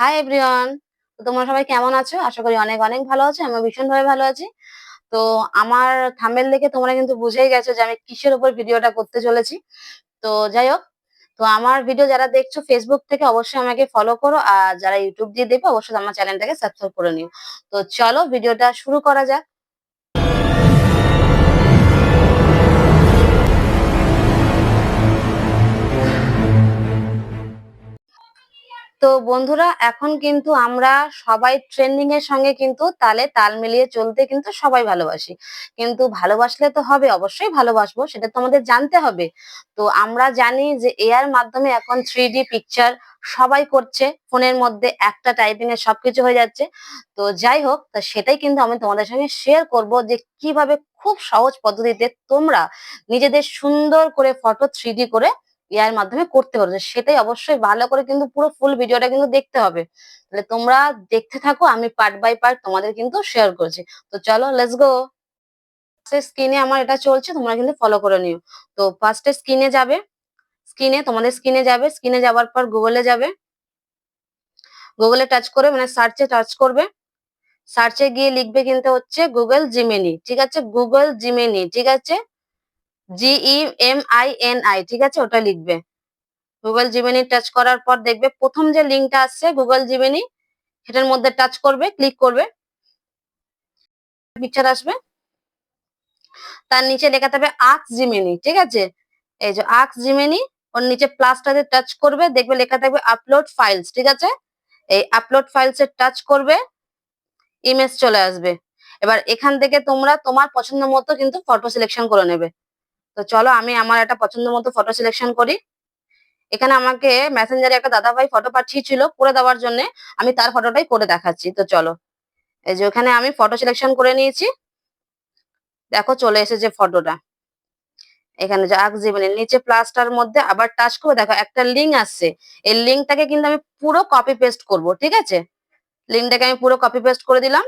Hi everyone তো তোমরা সবাই কেমন আছো? আশা করি অনেক অনেক ভালো আছো আমি ভীষণভাবে ভালো আছি। তো আমার থামেল দেখে তোমরা কিন্তু বুঝেই গেছো যে আমি কিসের উপর ভিডিওটা করতে চলেছি। তো যাই হোক, তো আমার ভিডিও যারা দেখছ ফেসবুক থেকে অবশ্যই আমাকে ফলো করো, আর যারা ইউটিউব দিয়ে দেখো অবশ্যই আমার চ্যানেলটাকে সাবস্ক্রাইব করে নিও। তো চলো ভিডিওটা শুরু করা যাক। তো বন্ধুরা, এখন কিন্তু আমরা সবাই ট্রেন্ডিং এর সঙ্গে কিন্তু তালে তাল মিলিয়ে চলতে কিন্তু সবাই ভালোবাসি। কিন্তু ভালোবাসলে তো হবে, অবশ্যই ভালোবাসবো, সেটা তো আমাদের জানতে হবে। তো আমরা জানি যে এআর মাধ্যমে এখন থ্রি পিকচার সবাই করছে, ফোনের মধ্যে একটা টাইপিং এ সবকিছু হয়ে যাচ্ছে। তো যাই হোক, তা সেটাই কিন্তু আমি তোমাদের সঙ্গে শেয়ার করব যে কীভাবে খুব সহজ পদ্ধতিতে তোমরা নিজেদের সুন্দর করে ফটো থ্রি করে এর মাধ্যমে করতে পারো। সেটাই অবশ্যই ভালো করে কিন্তু পুরো ফুল ভিডিওটা কিন্তু দেখতে হবে। তাহলে তোমরা দেখতে থাকো, আমি পার্ট বাই পার্ট তোমাদের কিন্তু শেয়ার করছি। তো চলো লেটস গো স্ক্রিনে আমার এটা চলছে, তোমরা কিন্তু ফলো করে নিও। তো ফার্স্টে স্ক্রিনে যাবে। স্ক্রিনে তোমাদের স্ক্রিনে যাবে। স্ক্রিনে যাওয়ার পর গুগলে যাবে। গুগলে টাচ করে মানে সার্চে টাচ করবে। সার্চে গিয়ে লিখবে কিন্তু হচ্ছে গুগল জিমেনি ঠিক আছে? গুগল জিমেনি ঠিক আছে? G E M I N I ঠিক আছে? ওটা লিখবে। গুগল জিমেনি টাচ করার পর দেখবে প্রথম যে লিঙ্কটা আসছে গুগল জিমেনি সেটার মধ্যে টাচ করবে ক্লিক করবে। পিকচার আসবে। তার নিচে লেখা থাকবে আক্স জিমেনি ঠিক আছে? এই যে আক্স জিমেনি ওর নিচে প্লাসটাতে টাচ করবে, দেখবে লেখা থাকবে আপলোড ফাইলস ঠিক আছে? এই আপলোড ফাইলস টাচ করবে ইমেজ চলে আসবে। এবার এখান থেকে তোমরা তোমার পছন্দ মতো কিন্তু ফটো সিলেকশন করে নেবে। তো চলো আমি আমার একটা পছন্দ মতো ফটো সিলেকশন করি। এখানে আমাকে মেসেঞ্জারে একটা দাদা ভাই ফটো পাঠিয়েছিল করে দেওয়ার জন্য। আমি তার ফটোটাই করে দেখাচ্ছি, তো চলো। এই যে ওখানে আমি ফটো সিলেকশন করে নিয়েছি। দেখো চলে এসেছে ফটোটা এখানে যে আগ জীবনের নিচে প্লাস্টার মধ্যে আবার টাচ করে দেখো, একটা লিঙ্ক আসছে। এই লিঙ্কটাকে কিন্তু আমি পুরো কপি পেস্ট করব, ঠিক আছে? লিঙ্কটাকে আমি পুরো কপি পেস্ট করে দিলাম।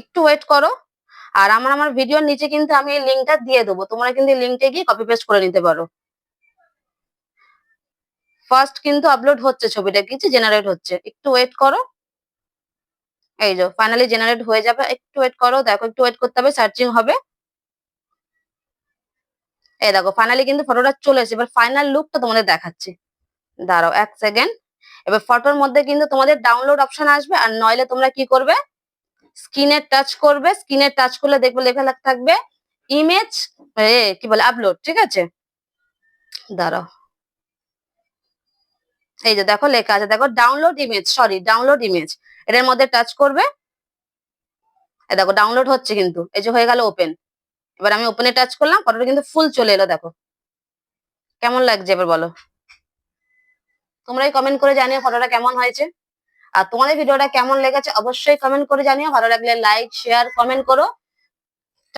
একটু ওয়েট করো। আর আমার আমার ভিডিওর নিচে কিন্তু আমি এই লিঙ্কটা দিয়ে দেবো। তোমরা কিন্তু এই লিঙ্কটা গিয়ে কপি পেস্ট করে নিতে পারো। ফার্স্ট কিন্তু আপলোড হচ্ছে ছবিটা কিছু জেনারেট হচ্ছে। একটু ওয়েট করো। এই যে ফাইনালি জেনারেট হয়ে যাবে। একটু ওয়েট করো, দেখো, একটু ওয়েট করতে হবে সার্চিং হবে। এই দেখো ফাইনালি কিন্তু ফটোটা চলে এসেছে। এবার ফাইনাল লুকটা তোমাদের দেখাচ্ছি। দাঁড়াও এক সেকেন্ড এবার ফটোর মধ্যে কিন্তু তোমাদের ডাউনলোড অপশন আসবে, আর নইলে তোমরা কি করবে? স্ক্রিনে টাচ করবে, স্ক্রিনে টাচ করলে দেখবে লেখা থাকবে ইমেজ কি বলে আপলোড ঠিক আছে? দাঁড়াও। এই যে দেখো, লেখা আছে, দেখো download image sorry download image এটার মধ্যে টাচ করবে। দেখো ডাউনলোড হচ্ছে কিন্তু, এই যে হয়ে গেল ওপেন এবার আমি ওপেনে টাচ করলাম ফটোটা কিন্তু ফুল চলে এলো, দেখো। কেমন লাগছে এবার বলো? তোমরাই কমেন্ট করে জানিও ফটোটা কেমন হয়েছে। আর তোমাদের ভিডিওটা কেমন লেগেছে অবশ্যই কমেন্ট করে জানিও। ভালো লাগলে লাইক শেয়ার কমেন্ট করো।